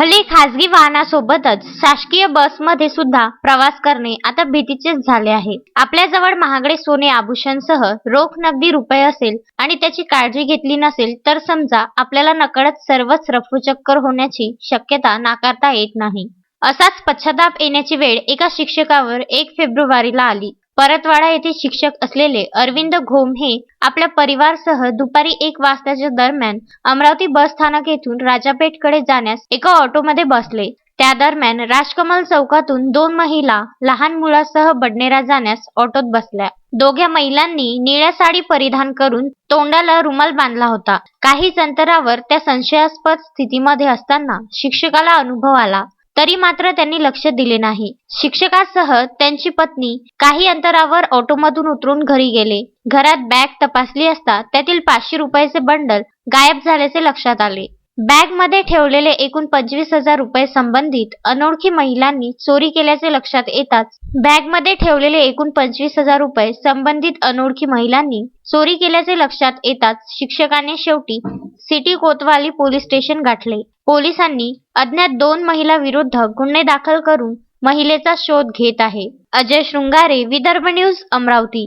हल्ली खासगी वाहनासोबतच शासकीय बसमध्ये सुद्धा प्रवास करणे आता भीतीचेच झाले आहे. आपल्याजवळ महागडे सोने आभूषणसह रोख नगदी रुपये असेल आणि त्याची काळजी घेतली नसेल तर समजा आपल्याला नकळत सर्वच रफूचक्कर होण्याची शक्यता नाकारता येत नाही. असाच पश्चाताप येण्याची वेळ एका शिक्षकावर एक फेब्रुवारीला आली. परतवाडा येथे शिक्षक असलेले अरविंद घोम हे आपल्या परिवारसह दुपारी एक वाजताच्या दरम्यान अमरावती बस स्थानक येथून राजापेठकडे जाण्यास एका ऑटोमध्ये बसले. त्या दरम्यान राजकमल चौकातून दोन महिला लहान मुलासह बडनेरा जाण्यास ऑटोत बसल्या. दोघ्या महिलांनी निळ्या साडी परिधान करून तोंडाला रुमाल बांधला होता. काहीच अंतरावर त्या संशयास्पद स्थितीमध्ये असताना शिक्षकाला अनुभव आला. तरी मात्र त्यांनी लक्ष दिले नाही. शिक्षकासह त्यांची पत्नी काही अंतरावर ऑटोमधून उतरून घरी गेले. घरात बॅग तपासली असता त्यातील पाचशे रुपयाचे बंडल गायब झाल्याचे लक्षात आले. बॅगमध्ये ठेवलेले एकूण पंचवीस हजार रुपये संबंधित अनोळखी महिलांनी चोरी केल्याचे लक्षात येताच बॅगमध्ये ठेवलेले एकूण पंचवीस हजार रुपये संबंधित अनोळखी महिलांनी चोरी केल्याचे लक्षात येताच शिक्षकाने शेवटी सिटी कोतवाली पोलीस स्टेशन गाठले. पोलिसांनी अज्ञात दोन महिला विरुद्ध गुन्हे दाखल करून महिलेचा शोध घेत आहे. अजय शृंगारे विदर्भ न्यूज अमरावती.